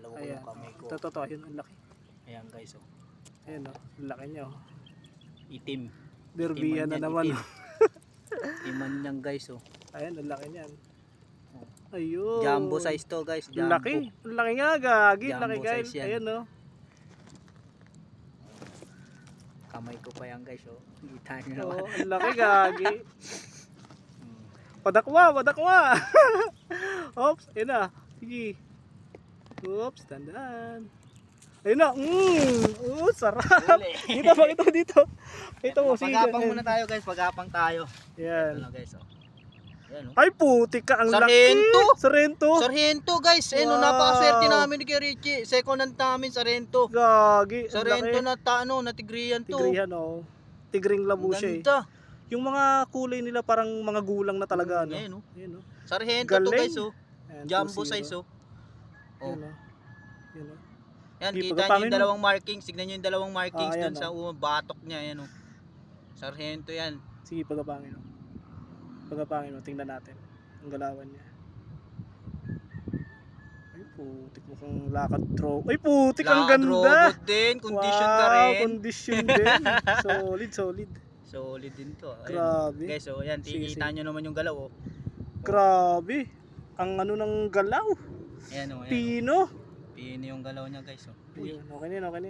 Dalawa ko Ayan. yung kamay ko. Totoo. Yun, ang laki. Ayan guys, oh. Ayan, oh. Ang laki niya, oh. Itim. Derbiya Itiman na yan, naman. itim. Itiman niyang guys, oh. Ayan, ang laki niyan. Oh. Ayun. Jumbo size to guys. Ang Jumbo. laki. Ang laki nga, gagi. Ang Jumbo laki, guys. size yan. Ayan, oh. Kamay ko pa yan guys, oh. Kita niyo Oo, naman. ang laki, gagi. Padakwa, padakwa. Oops, ayun na. Sige. Oops, tandaan. Ayun na. Mmm. Oo, sarap. Dito, pakita mo dito. Ito mo, sige. Pagapang muna tayo guys, pagapang tayo. Yan. Ano guys, oh. Ayan, oh. Ay, putik ka. Ang Sargento. laki. Sarento. Sargento guys, eh no, Wow. napakaswerte namin ni Kuya Richie. Second hand namin Sargento. Gagi. laki. na ta, ano, na tigriyan to. Tigrihan, oh. Tigring siya eh. ganda. Yung mga kulay nila parang mga gulang na talaga, no? Ayan, oh. Ayan, oh. Sargento to guys, oh. Jumbo 2-0. size, oh. Oh. Ayan, oh. Ayan, oh. Yan, Di, kita niyo yung dalawang markings. Tignan niyo yung dalawang markings Ah, dun sa uh, batok niya. Ayan, oh. Sargento yan. Sige, pagkapangin mo. Pagkapangin mo, tingnan natin. Ang galawan niya. Ay, putik mo kang lakad throw. Ay, putik, ang Lakad ganda! robot din, condition wow, ka rin. condition din. solid, solid. Solid din to. Ayan. Grabe. Guys, so ayan, Sige, tikita nyo naman yung galaw, oh. Grabe. Ang ano ng galaw. Ayan. Ayan. Pino. Pino yung galaw niya, guys, oh. Ayun, okay na yun, okay na yun.